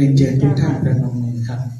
เรียนเชิญทุกท่านประนมมือครับ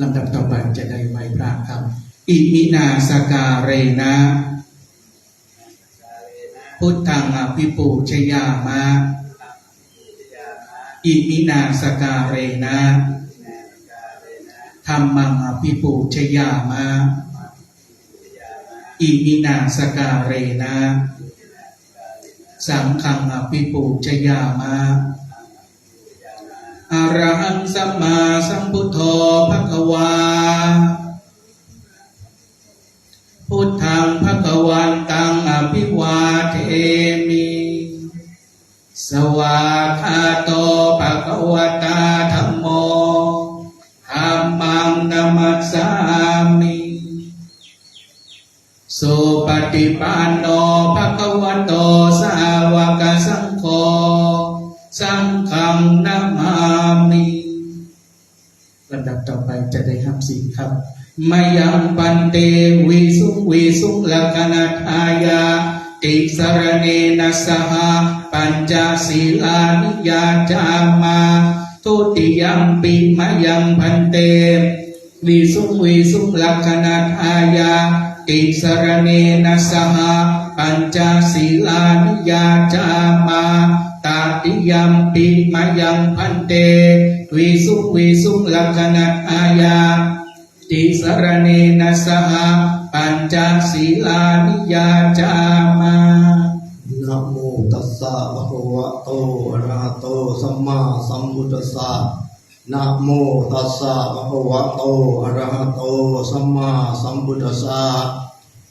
ลำดับต่อไปจะได้ไหวพระครับ อิมินาสการเรนะ พุทธังอภิปูชยามะ อิมินาสการเรนะธรรมังอภิปูชยามะ อิมินาสการเรนะ สังฆังอภิปูชยามะ อรหังสัมมาสัมพุทโธภะคะวา พุทธังภะคะวันตังอภิวาเทมิ สวาคาโตภะคะวตาธัมโมธัมมังนัมัสสามิ สุปฏิปัน จะได้ห้ามสิ่งครับมายังปันเตวิสุวิสุลักนัทายาติสรเนนะสหปัญจศีลานิยาจามาทุติยัมปิมยังพันเตวิสุวิสุลักนัทายาติสรเนนะสหปัญจศีลานิยาจามา ตาติยมปิมายังพันเตวิสุงวิสุงลักนัทอายาติสรเนนะสหปัญจศีลานิยาจามานะโมตัสสะภะคะวะโตอะระหะโตสัมมาสัมพุทธัสสะนะโมตัสสะภะคะวะโตอะระหะโตสัมมาสัมพุทธัสสะ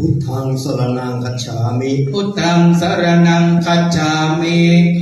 พุทธังสรณังคัจฉามิ พุทธังสรณังคัจฉามิ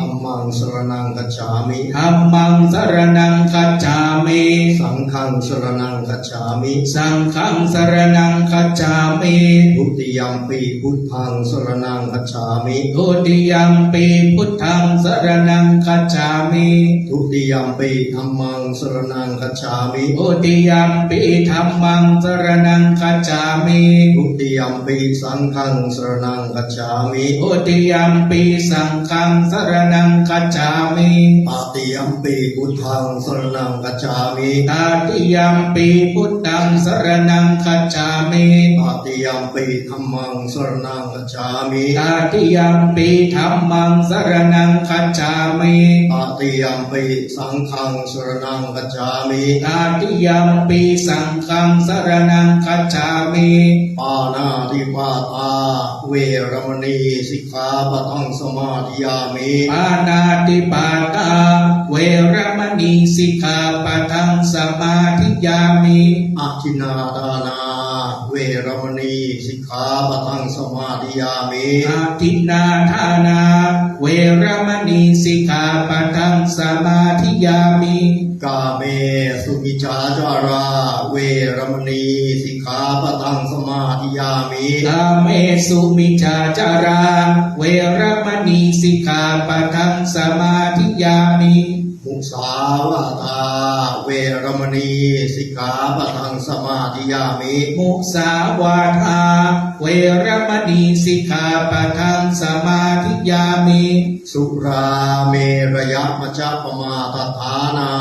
ธัมมังสรณังคัจฉามิธัมมังสรณังคัจฉามิสังฆังสรณังคัจฉามิสังฆังสรณังคัจฉามิทุติยัมปีพุทธังสรณังคัจฉามิทุติยัมปีพุทธังสรณังคัจฉามิทุติยัมปีธัมมังสรณังคัจฉามิทุติยัมปีธัมมังสรณังคัจฉามิทุติยัมปีสังฆังสรณังคัจฉามิทุติยัมปีสังฆังสรณังคัจฉามิตติยัมปีพุทธังสรณังคัจฉามิตาติยัมปีพุทธังสรณังคัจฉามิตติยัมปีธัมมังสรณังคัจฉามิตาติยัมปีธัมมังสรณังคัจฉามิตติยัมปีสังฆังสรณังคัจฉามิตาติยัมปีสังฆังสรณังคัจฉามิปานาติปาตาเวรมณีสิกขาปะทังสมาธิยามินาติปาตา เวรมณีสิกขาปะทังสมาธิยามิอาทินนาทานา เวรมณีสิกขาปะทังสมาธิยามิอาทินนาทานา เวรมณีสิกขาปะทังสมาธิยามิ กาเมสุมิจาจารา เวรมณีสิกขาปัตตังสมาธิยามิกาเมสุมิจาจารา เวรมณีสิกขาปัตตังสมาธิยามิ สาวาทาเวรมณี สิกขาปะทังสมาธิยามิ มุสาวาทา เวรมณีสิกขาปะทังสมาธิยามิ สุราเมรยมัจจปมาทฐานา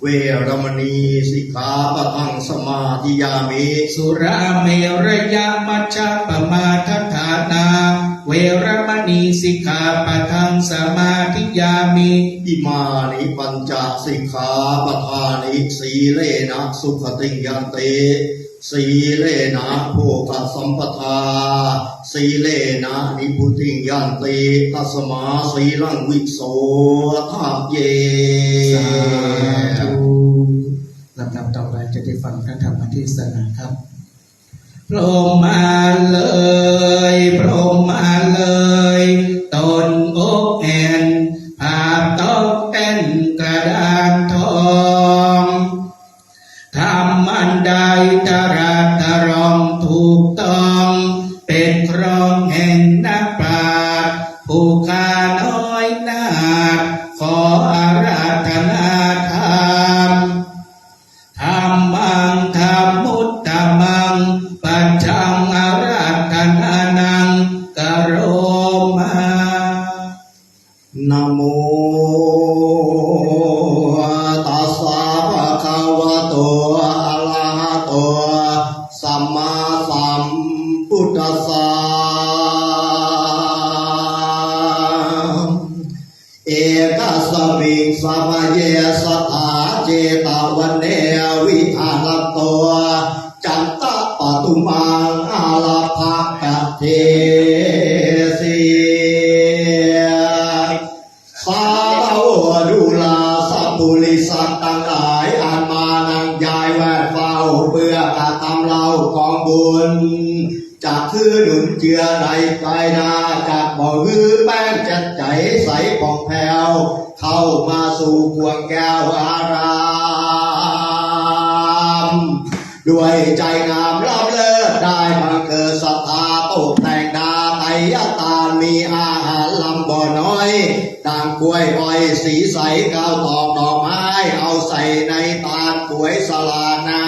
เวรมณีสิกขาปะทังสมาธิยามิ สุราเมรยามัชฌะปมาทฐานา เวรมณีสิกขาปะทังสมาธิยามิอิมานิปัญจสิกขาปทานิสีเลนะสุขติงยันเตสีเลนะโภคสัมปทา สีเลนะนิพุติงยันเตตัสมาสีลังวิโสทาเยสาธุลำดับต่อไปจะได้ฟังพระธรรมเทศนาครับ พรหมมาเลยพรหมมาเลยตนอก มิงสัมเยสถาเจตวันเนวิหารโตจันตปตุมา สู่พวงแก้วอาราม ด้วยใจงามรอบเลิศได้บังเกิดศรัทธาตกแต่งดาไตยตาลมีอาหารลำบ่อน้อยด่างกล้วยอ้อยสีใสก้าวตอกดอกไม้เอาใส่ในตาลกล้วยสลานา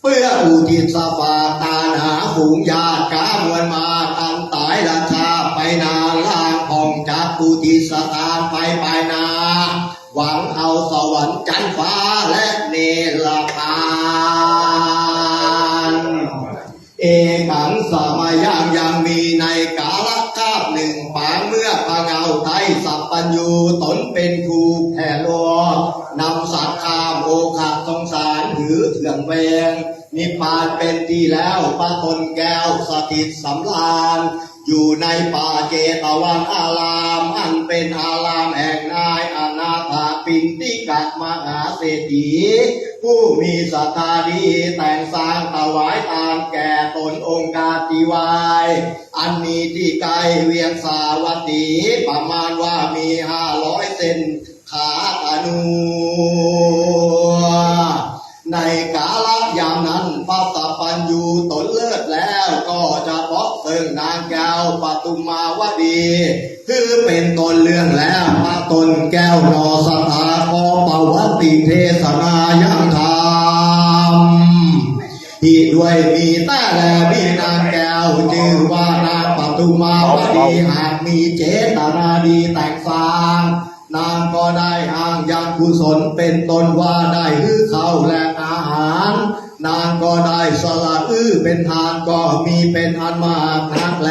เพื่ออุทิศสฝาตาหาฝูงญาติกามวลมาตันตายราชาไปนาล่างผ่องจากอุทิศส หวังเอาสวรรค์จันฟ้าและเนรพานเอกังสมายังยังมีในกาลคาบหนึ่งปางเมื่อพระเงาไทยสัพปัญญูตนเป็นครูแผ่โลกนำสัตว์ข้ามโอคะสงสารหือเถื่อนเวงนิพพานเป็นที่แล้วปะตนแก้วสถิตสำราญอยู่ในป่าเจตวันอาราม อันเป็นอารามแห่งนาย ปินติกัดมหาเศรษฐีผู้มีศรัทธาดีแต่งสร้างถวายทานแก่ตนองค์กาติวาย อันมีที่ไกลเวียงสาวัตถีประมาณว่ามีห้าร้อยเซนขาอนุในกาลยามนั้นพระสัพพัญญูตนเลิศแล้วก็จะเพาะเติงนางแก้วปทุมมาวดี คือเป็นตนเรื่องแล้วพระตนแก้วนอสถาคอปวัติเทศนายังธรรมที่ด้วยมีแต่แลมีนางแก้วชื่อว่านางปทุมาวดีหากมีเจตนาดีแต่งสร้างนางก็ได้อ้างยังกุศลเป็นตนว่าได้ฮือเข้าและอาหาร นางก็ได้สละอื้อเป็นทานก็มีเป็นอันมากนักแล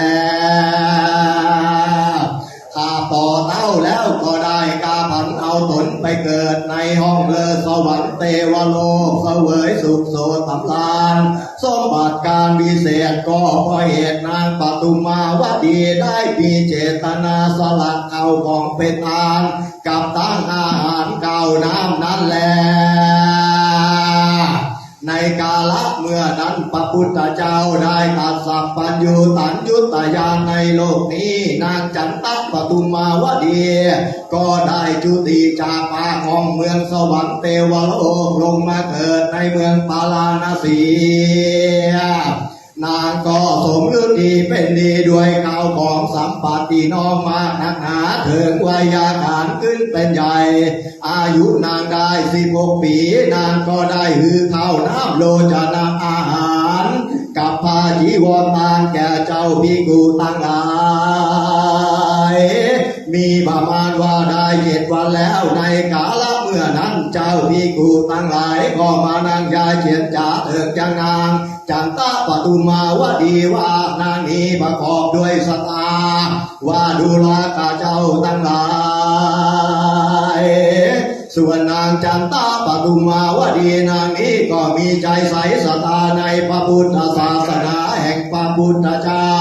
ตนไปเกิดในห้องเลอสวรรค์เทวโลกเสวยสุขโสตำลานสมบัติการวิเศษก็เพราะเหตุนางปทุมาวดีได้มีเจตนาสละเอาของเป็นทาน กับตั้งอาหารเก่าน้ำนั้นแลในกาละ มื่อนั้นพระพุทธเจ้าได้ตัดสัพพัญญูตัญยุตยานในโลกนี้ นางจันตปทุมมาวดี ก็ได้จุติจากปาของเมืองสวรรค์เทวโลกลงมาเกิดในเมืองปาลาณสี นางก็สมฤดีเป็นดีด้วยข้าวของสัมปัติน้องมากนักหนาถึงวัยาการขึ้นเป็นใหญ่ อายุนางได้สิบหกปี นางก็ได้หือข้าวน้ำโลจนาอาหาร กับพาจีวรทานแก่เจ้าพิกูตั้งหลายมีประมาณว่าได้เจ็ดวันแล้วในกาล มื่อนั้นเจ้าพิกูตั้งหลายก็มานั่งยาเฉียนจ่าเถิกยังนาง จันตาปทุมาวดีว่านางนี้ประกอบด้วยสตาว่าดูแลกาเจ้าตั้งหลาย ส่วนนางจันตาปทุมาวดีนางนี้ก็มีใจใสสตาในพระพุทธศาสนาแห่งพระพุทธเจ้า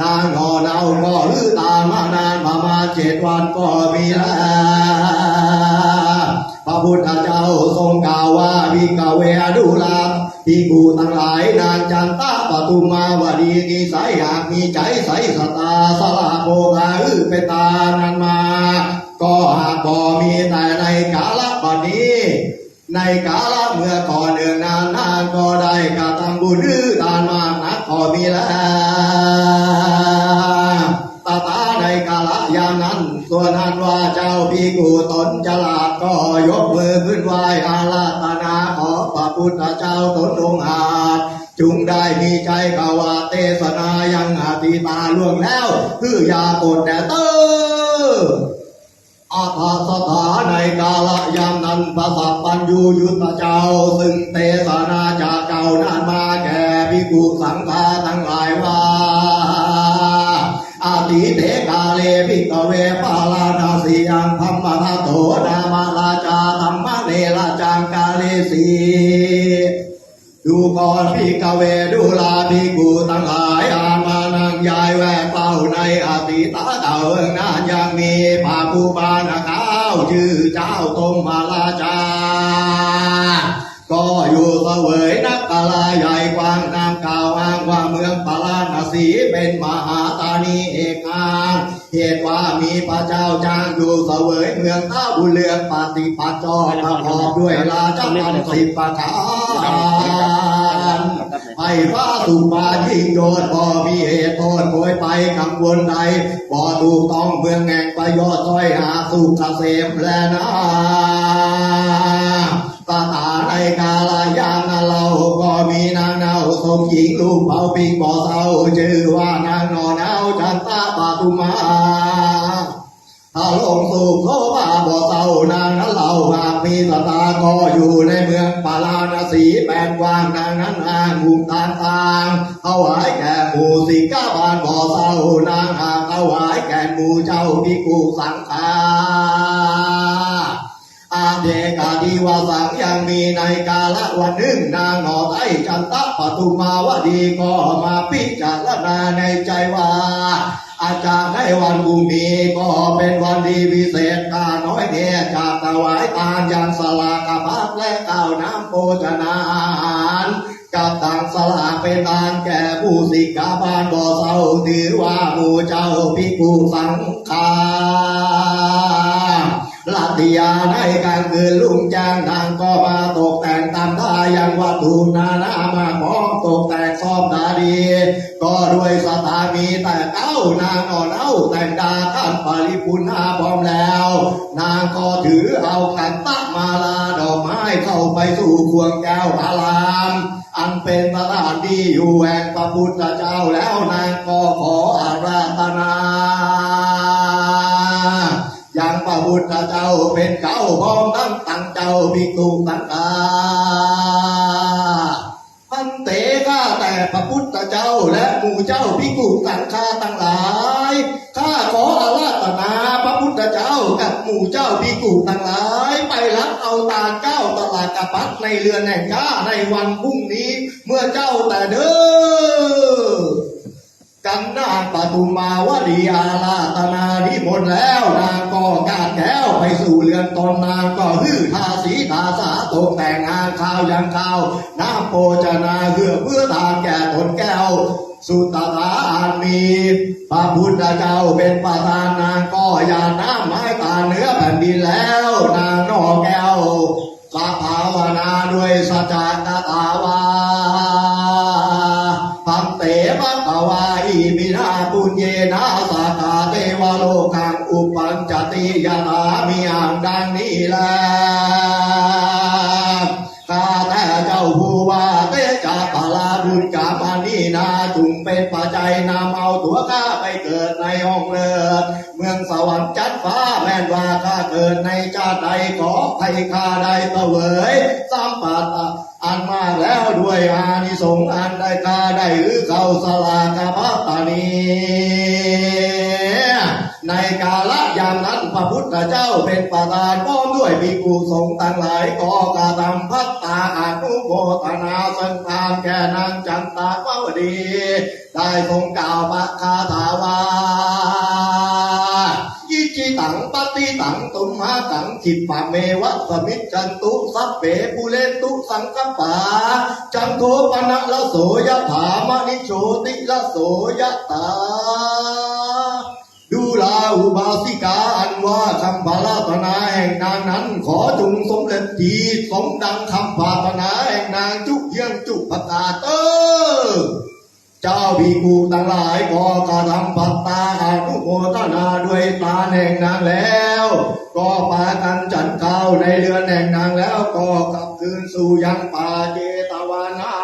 นางนอเนาก็ลือตามมานานประมาณเจ็ดวันก็มีแล้ว พระพุทธเจ้าทรงกล่าวว่าวิกเวอดูลาที่กูทั้งหลายนางจันตาปทุมมาวดีนิสัยหากมีใจใสสตาสละโภกาอือเปตานันมา ก็หากบ่มีแต่ในกาลปัจนี้ ในกาลเมื่อก่อนเดือนนานนานก็ได้กระทำบุญหรือทานมากนักก็มีแล้วตาตาในกาลยามนั้น ส่วนนั้นว่าเจ้าพี่กูตนจะลาด ยกมือขึ้นไหวอาราธนาขอพระพุทธเจ้าตนองค์อาจจุงได้มีใจกวาเทศนายังอาติตาล่วงแล้ว คืออยาปดแต่เตออาภาสถาในกาลยามนั้นพระสัพพัญญูยุตเจ้า ซึ่งเทศนาจากเก่านานมาแก่พิกุสังฆาทั้งหลายว่าอาทิเทกาเลพิกเวปาลานาสียังธรรมทัตโตนามาราช ดูก่อนพี่กเวดูลาพี่กูทั้งหลายอามานังยายแวกเป้าในอติตาเต่าเอิงนานยังมีปาปูบานาข้าวชื่อเจ้าตมมาลาชาก็อยู่เสวยนักกาลาใหญ่กว้างนามกล่าวอ้างว่าเมืองปาลานาสีเป็นมหาตานีเอกา เหตุว่ามีพระเจ้าจ้างอยู่เสวยเมืองท่าบุเรืองปฏิปัจจอประกอบด้วยราชพันสิบประการให้ฟ้าสุปายิ่งโยนพอมีเหตุโทษโวยไปกังวลใดพอถูกต้องเมืองแห่งประโยชน์ต้อยหาสุขเกษมแลนะตาตาในกาลายา มหญิงลูกเผาปิงบ่อเศร้าชื่อว่านางนอนเอาจันตาปาตุมาถ้าลงสู่โคบาบ่อเศร้านางนั้นเราหากมีสตาก็อยู่ในเมืองปาลาณสีแปดกว้างนางนั้นนางมุมตานตางถวายแก่หมู่สิก้าบานบ่อเศร้านางหากถวายแก่หมู่เจ้าพิกูสังฆาอา เดกาดีวาสังยังมีในกาละวันหนึ่งนางหนอไอจันตะปทุมาวดีก็มาพิจารณาในใจว่า อาจารย์ในวันพรุ่งนี้ก็เป็นวันดีพิเศษกาน้อยเนี่ยจากถวายทานยังสลากพัดและก้าวน้ำโภชนาอาหารกับต่างสลากเป็นทานแก่ผู้สิกาบานบ่อเศร้าถือว่าหมู่เจ้าพิกูสังฆา ลาติยาในกลางคืนลุงจางนางก็มาตกแต่งตามท่ายังวัตถุนานามาพร้อมตกแต่งซ้อมดาดี ก็ด้วยสถามีแต่เก้านางอ่อนเอาแต่งดาท่านปริพุนาพร้อมแล้ว นางก็ถือเอาขันตักมาลาดอกไม้เข้าไปสู่พวงแก้วอาราม อันเป็นสถานที่อยู่แห่งพระพุทธเจ้าแล้วนางก็ขออาราธนา พระพุทธเจ้าเป็นเก้าพร้อมทั้งตั้งเจ้าภิกษุตังกาพันเตข้าแต่พระพุทธเจ้าและหมู่เจ้าภิกษุสังฆาตั้งหลายข้าขออาราธนาพระพุทธเจ้ากับหมู่เจ้าภิกษุทั้งหลาย ไปรับเอาตาเก้าตลาดกระปัดในเรือนแห่งข้าในวันพรุ่งนี้ เมื่อเจ้าแต่เด้อ กันนางปทุมมาวดีอาลาตนานิมนต์แล้ว นางก็กาดแก้วไปสู่เรือนตนนางก็ฮือทาสีทาสาตกแต่งงานข้าวยังข้าวน้ำโภชนาเพื่อเพื่อทานแก่ตนแก้วสุตตาอามีพระพุทธเจ้าเป็นประธานนางก็ยาน้ำไม้ตาเนื้อแผ่นดินแล้ว นางนอกแก้วสาภาวนาด้วยสัจจะตา นะสาคาเทวโลกังอุปัญจติยานามีอ่างดังนี้แลข้าแต่เจ้าผู้ว่าเตจะปาลาบุญกามานีนาจุงเป็นปัจจัยนำเอาตัวข้าไปเกิดในห้องเลิศเมืองสวรรค์จัดฟ้าแม่นว่าข้าเกิดในชาติใดขอให้ข้าได้เสวยสัมปัตตะอันมาแล้วด้วยอานิสงส์อันได้กาได้หรือเข้าสลากาพัตตานี ในกาลยามนั้นพระพุทธเจ้าเป็นประธานพร้อมด้วยภิกษุสงต่างหลายก็กระทำพัตตาอานุโมทนาสังฆานแก่นางจันตาวาวดี ได้ทรงกล่าวปะคาถาวายิจิตังปฏิตังตุมหาตังขิปะเมวะสมิจันตุสัพเปปุเรตุสังกปาจันโทปนะละโสยถามณิโชติละโสยตา ลาอุบาสิกาอันว่าคำพาราธนาแห่งนางนั้น ขอจงสมเด็จทีสมดังคำพาธนาแห่งนางจุเยียงจุประกาเออเจ้าภิกขุทั้งหลายก็กระทำปัตตาอนุโมทนาด้วยตาแห่งนางแล้ว ก็ปากันจันเข้าในเรือนแห่งนางแล้วก็กลับคืนสู่ยังป่าเจตวานา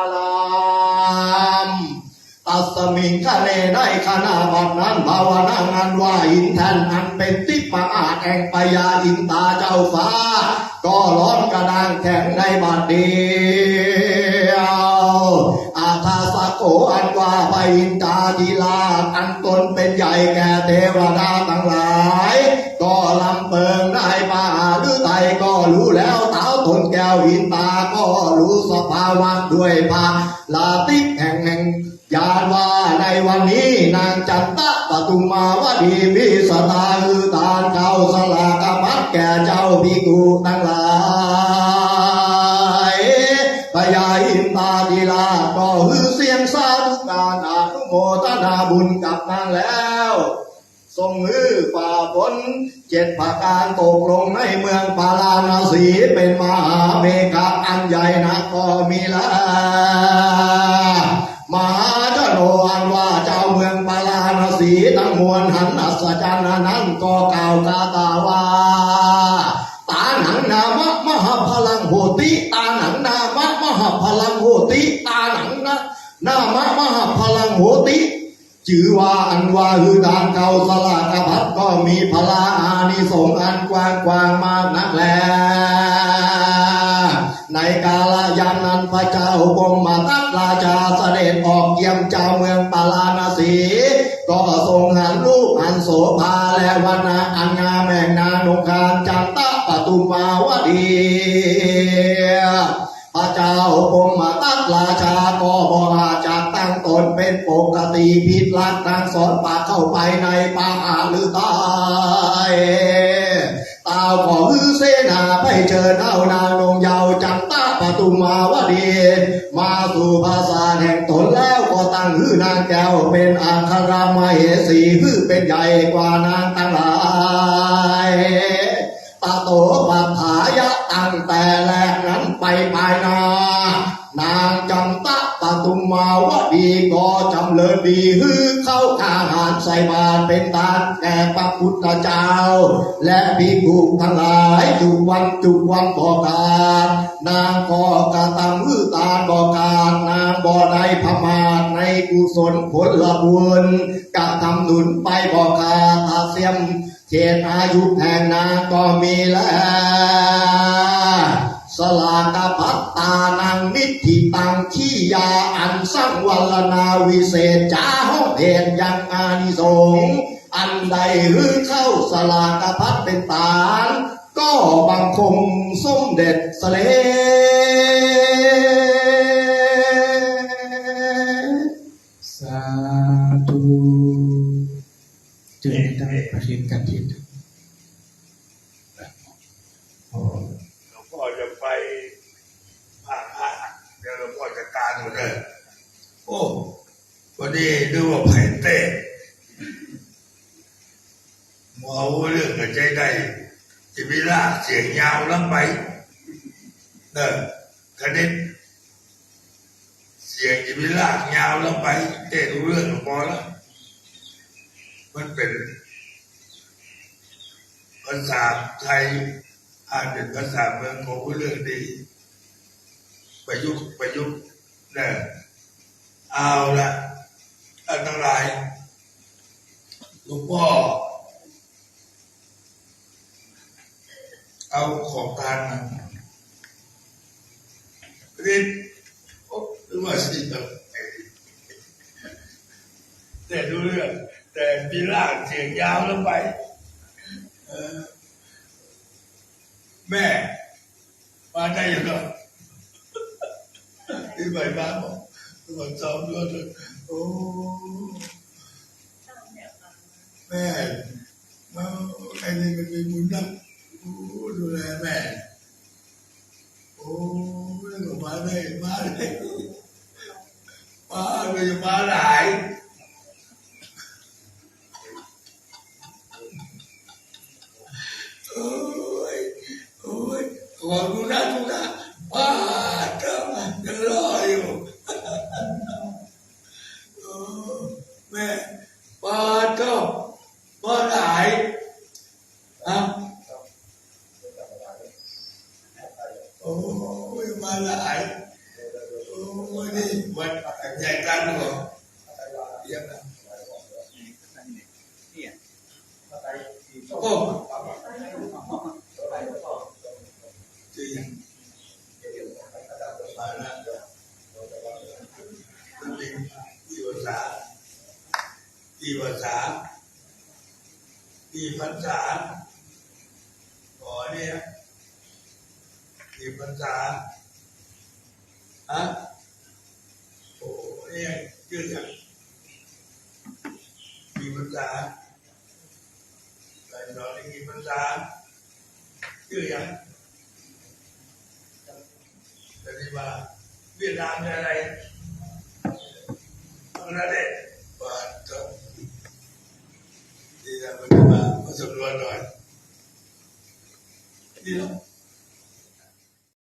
มิงคะเนได้ขณะบัดนั้นภาวนางานว่าอินแทนอันเป็นทิพย์อาจแห่งปยาอินตาเจ้าฟ้า ก็ร้อนกระด้างแข็งในบัดเดียวอาทาสะโกอันว่าไปอินตาดีลาอันตนเป็นใหญ่แก่เทวดาทั้งหลาย ก็ลำเปิงได้ป่าหรือไตก็รู้แล้วเท้าตนแก้วอินตาก็รู้สภาวะด้วยภาลาติแห่งแห่งยานว่า วันนี้นางจันตะปทุมมาวดีพิสตาคือตานเข้าสลากพัดแก่เจ้าพิกุทั้งหลายพญาอินตาดีลาก็ฮือเสียงสาธุการอนุโมทนาบุญกับนางแล้วทรงมือฝ่าฝนเจ็ดประการตกลงในเมืองปาราณสีเป็นมหาเมฆะอันใหญ่นักก็มีแล้ว สีทั้งมวลหันอัศจรรย์นั้นก็กล่าวกาตาว่าตาหนังนามะมหาพลังโหติตาหนังนามะมหาพลังโหติตาหนังนะนามะมหาพลังโหติชื่อว่าอันว่าคือทางเก่าสลากพัดก็มีพลาอานิสงอันกว้างกวางมากนักแล ในกาลยามนั้นพระเจ้ากรมมาตัดราชาเสด็จออกเยี่ยมเจ้าเมืองปาลาณสี ก็ทรงหันลูกอันโสภาและวันนาอันงามแห่งนางนงคารจันตะปทุมมาวดีพระเจ้ากรมมาตัดราชาก็บอกาจากตั้งตนเป็นปกติผิดหลักทางสอนป่าเข้าไปในป่าหรือตายตาวขอฮือเสนาไปเชิญเอานางนงเยาวจันตาปทุมาวดี มาสู่ภาษาแห่งตนแล้ว หือนางแก้วเป็นอัครามเหสีหือเป็นใหญ่กว่านางตั้งหลายตาโตปัฏฐายะตั้งแต่แรกนั้นไปภายนาน ตุมมาวดีก็จำเลิศดีฮือเข้าข้าหารใส่บาตรเป็นทานแก่พระพุทธเจ้า และภิกขุทั้งหลายจุวันจุวันบอกการนางก็กระทำฮือตาบอกการนางบ่ได้พมาทในกุศลผลบุญกระทำหนุนไปบอกการอาเซียมเจตอายุแห่งนางก็มีแล้ว ลากะพัตตานังนิธิตังขี้ยาอันสังวัลนาวิเศษจาห้งเดนยังอานิสงอันใดหือเข้าสลากะพัดเป็นตาลก็บังคมสมเด็จสเลสาธุจึงได้ประเรีนกันที นี่ดูว่าไผ่เต้หมอว่าเรื่องกับใจได้จะไปลากเสียงยาวลงไปเนอะคณิตเสียงจะไปลากยาวลงไปเต้รู้เรื่องพอแล้วมันเป็นภาษาไทยอ่านเป็นภาษาเมืองของเรื่องดี ประยุกต์ประยุกต์เนี่ยเอาละ อันตรายหลวงพ่อเอาของทานมาเรียนโอ้หรือว่าสิครับแต่ดูเรื่อง แต่มีลากเสียงยาวแลงไปแม่มาได้ยังไงที่ใบบ้านบอกบอกซ้อมด้วยเถอะ โอ้แม่แล้วไอ้นี่มันมีบุญนะโอ้ดูแลแม่โอ้เรื่องของมาได้มาได้มาเลยมาหลายโอ้ยโอ้ยขอดูนะดูนะป้าเจ้ายังรออยู่ โอ้แม่ป้าเจ้ามาหลายอะโอ้ยมาหลายโอ้ยนี่มันใหญ่กันเหรอเยี่ยมนะโอ้จริงมาแล้วจริงที่ภาษา ที่ภาษาที่ภาษาขอเนี่ยที่ภาษาฮะโอ้เนี่ยชื่ออย่างที่ภาษาแต่ตอนนี้ภาษาชื่อย่างแต่ที่ว่าเวียดนามเนี่ยอะไร bây giờ mà có dùng luôn rồi. Đi đâu